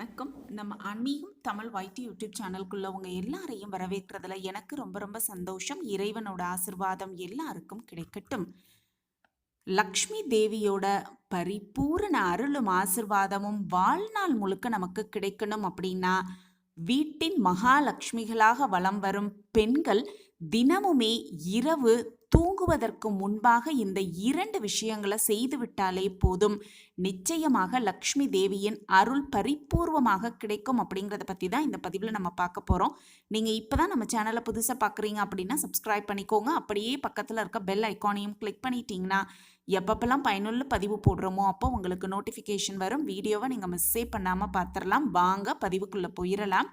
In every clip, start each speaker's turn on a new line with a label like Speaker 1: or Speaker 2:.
Speaker 1: வணக்கம். நம்ம ஆன்மீகம் தமிழ் வைட்டி யூடியூப் சேனலுக்குள்ள உங்க எல்லாரையும் வரவேற்கிறதுல எனக்கு ரொம்ப ரொம்ப சந்தோஷம். இறைவனோட ஆசிர்வாதம் எல்லாருக்கும் கிடைக்கட்டும். லக்ஷ்மி தேவியோட பரிபூரண அருளும் ஆசிர்வாதமும் வாழ்நாள் முழுக்க நமக்கு கிடைக்கணும் அப்படின்னா வீட்டின் மகாலட்சுமிகளாக வலம் வரும் பெண்கள் தினமுமே இரவு தூங்குவதற்கு முன்பாக இந்த இரண்டு விஷயங்களை செய்துவிட்டாலே போதும். நிச்சயமாக லக்ஷ்மி தேவியின் அருள் பரிபூர்வமாக கிடைக்கும் அப்படிங்கிறத பற்றி தான் இந்த பதிவில் நம்ம பார்க்க போகிறோம் நீங்கள் இப்போ தான் நம்ம சேனலை புதுசாக பார்க்குறீங்க அப்படின்னா சப்ஸ்கிரைப் பண்ணிக்கோங்க. அப்படியே பக்கத்தில் இருக்க பெல் ஐக்கானையும் கிளிக் பண்ணிட்டீங்கன்னா எப்பப்பெல்லாம் பயனுள்ள பதிவு போடுறோமோ அப்போ உங்களுக்கு நோட்டிஃபிகேஷன் வரும். வீடியோவை நீங்கள் மிஸ்ஸே பண்ணாமல் பார்த்துடலாம். வாங்க பதிவுக்குள்ளே போயிடலாம்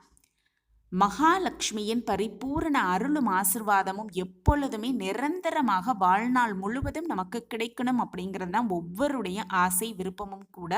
Speaker 1: மகாலட்சுமியின் பரிபூரண அருளும் ஆசிர்வாதமும் எப்பொழுதுமே நிரந்தரமாக வாழ்நாள் முழுவதும் நமக்கு கிடைக்கணும் அப்படிங்கிறது தான் ஒவ்வொருடைய ஆசை விருப்பமும் கூட.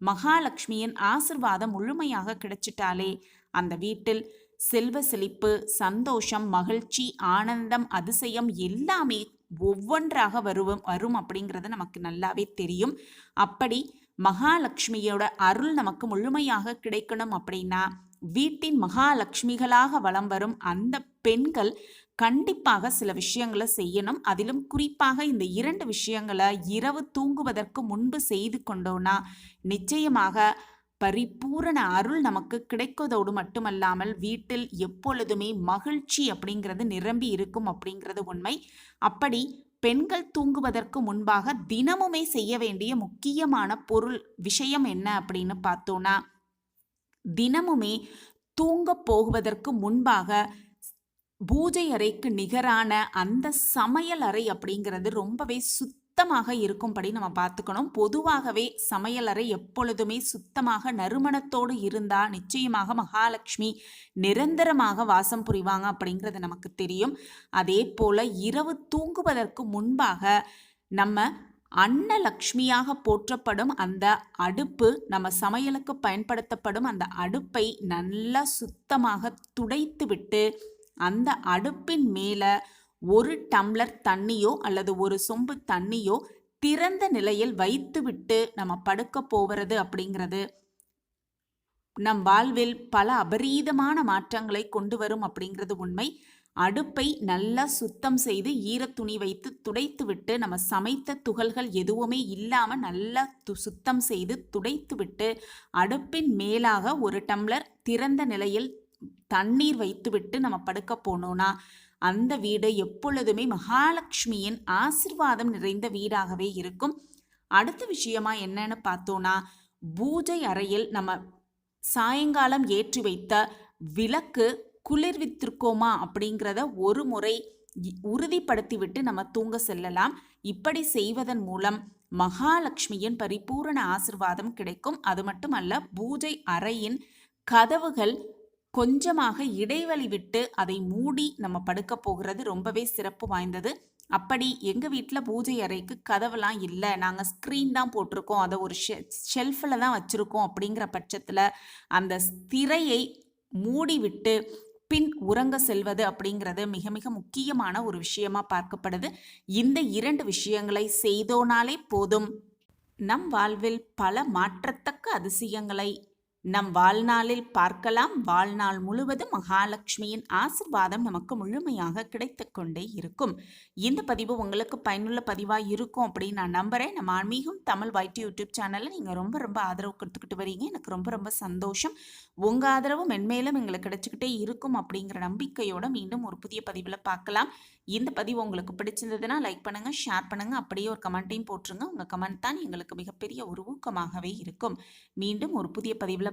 Speaker 1: மகாலட்சுமியின் ஆசிர்வாதம் முழுமையாக கிடைச்சிட்டாலே அந்த வீட்டில் செல்வ செழிப்பு சந்தோஷம் மகிழ்ச்சி ஆனந்தம் அதிசயம் எல்லாமே ஒவ்வொன்றாக வருவோம் வரும் அப்படிங்கிறது நமக்கு நல்லாவே தெரியும். அப்படி மகாலட்சுமியோட அருள் நமக்கு முழுமையாக கிடைக்கணும் அப்படின்னா வீட்டின் மகாலட்சுமிகளாக வலம் வரும் அந்த பெண்கள் கண்டிப்பாக சில விஷயங்களை செய்யணும். அதிலும் குறிப்பாக இந்த இரண்டு விஷயங்களை இரவு தூங்குவதற்கு முன்பு செய்து கொண்டோன்னா நிச்சயமாக பரிபூரண அருள் நமக்கு கிடைக்கதோடு மட்டுமல்லாமல் வீட்டில் எப்பொழுதுமே மகிழ்ச்சி அப்படிங்கிறது நிரம்பி இருக்கும் அப்படிங்கிறது உண்மை. அப்படி பெண்கள் தூங்குவதற்கு முன்பாக தினமுமே செய்ய வேண்டிய முக்கியமான பொருள் விஷயம் என்ன அப்படின்னு பார்த்தோன்னா தினமுமே தூங்க போகுவதற்கு முன்பாக பூஜை அறைக்கு நிகரான அந்த சமையல் அறை அப்படிங்கிறது ரொம்பவே சுத்தமாக இருக்கும்படி நம்ம பார்த்துக்கணும். பொதுவாகவே சமையல் அறை எப்பொழுதுமே சுத்தமாக நறுமணத்தோடு இருந்தால் நிச்சயமாக மகாலட்சுமி நிரந்தரமாக வாசம் புரிவாங்க அப்படிங்கிறது நமக்கு தெரியும். அதே போல் இரவு தூங்குவதற்கு முன்பாக நம்ம அன்னலக்ஷ்மியாக போற்றப்படும் அந்த அடுப்பு நம்ம சமையலுக்கு பயன்படுத்தப்படும் அந்த அடுப்பை நல்லா சுத்தமாக துடைத்து விட்டு அந்த அடுப்பின் மேலே ஒரு டம்ளர் தண்ணியோ அல்லது ஒரு சொம்பு தண்ணியோ திறந்த நிலையில் வைத்துவிட்டு நம்ம படுக்க போகிறது அப்படிங்கிறது நம் வாழ்வில் பல அபரீதமான மாற்றங்களை கொண்டு வரும் அப்படிங்கிறது உண்மை. அடுப்பை நல்லா சுத்தம் செய்து ஈரத்துணி வைத்து துடைத்துவிட்டு நம்ம சமைத்த துகள்கள் எதுவுமே இல்லாமல் நல்லா து சுத்தம் செய்து துடைத்துவிட்டு அடுப்பின் மேலாக ஒரு டம்ளர் திறந்த நிலையில் தண்ணீர் வைத்துவிட்டு நம்ம படுக்க போனோம்னா அந்த வீடு எப்பொழுதுமே மகாலட்சுமியின் ஆசிர்வாதம் நிறைந்த வீடாகவே இருக்கும். அடுத்த விஷயமா என்னன்னு பார்த்தோன்னா பூஜை அறையில் நம்ம சாயங்காலம் ஏற்றி வைத்த விளக்கு குளிர்வித்திருக்கோமா அப்படிங்கிறத ஒரு முறை உறுதிப்படுத்திவிட்டு நம்ம தூங்க செல்லலாம். இப்படி செய்வதன் மூலம் மகாலட்சுமியின் பரிபூரண ஆசிர்வாதம் கிடைக்கும். அது மட்டுமல்ல பூஜை அறையின் கதவுகள் கொஞ்சமாக இடைவெளி விட்டு அதை மூடி நம்ம படுக்க போகிறது ரொம்பவே சிறப்பு வாய்ந்தது. அப்படி எங்கள் வீட்டில் பூஜை அறைக்கு கதவுலாம் இல்லை. நாங்கள் ஸ்க்ரீன் தான் போட்டிருக்கோம். அதை ஒரு ஷெ ஷெல்ஃபில் தான் வச்சுருக்கோம் அப்படிங்கிற பட்சத்தில் அந்த திரையை மூடிவிட்டு பின் உறங்க செல்வது அப்படிங்கிறது மிக மிக முக்கியமான ஒரு விஷயமா பார்க்கப்படுது. இந்த இரண்டு விஷயங்களை செய்தோனாலே போதும். நம் வாழ்வில் பல மாற்றத்தக்க அதிசயங்களை நம் வாழ்நாளில் பார்க்கலாம். வாழ்நாள் முழுவதும் மகாலட்சுமியின் ஆசிர்வாதம் நமக்கு முழுமையாக கிடைத்து கொண்டே இருக்கும். இந்த பதிவு உங்களுக்கு பயனுள்ள பதிவாக இருக்கும் அப்படின்னு நான் நம்புகிறேன் நம்ம ஆன்மீகம் தமிழ் வைட்டு யூடியூப் சேனலில் நீங்கள் ரொம்ப ரொம்ப ஆதரவு கொடுத்துக்கிட்டு வரீங்க. எனக்கு ரொம்ப ரொம்ப சந்தோஷம். உங்கள் ஆதரவு மென்மேலும் எங்களுக்கு கிடைச்சிக்கிட்டே இருக்கும் அப்படிங்கிற நம்பிக்கையோடு மீண்டும் ஒரு புதிய பதிவில் பார்க்கலாம். இந்த பதிவு உங்களுக்கு பிடிச்சிருந்ததுன்னா லைக் பண்ணுங்கள் ஷேர் பண்ணுங்கள் அப்படியே ஒரு கமெண்ட்டையும் போட்டுருங்க. உங்கள் கமெண்ட் தான் எங்களுக்கு மிகப்பெரிய ஒரு ஊக்கமாகவே இருக்கும். மீண்டும் ஒரு புதிய பதிவில்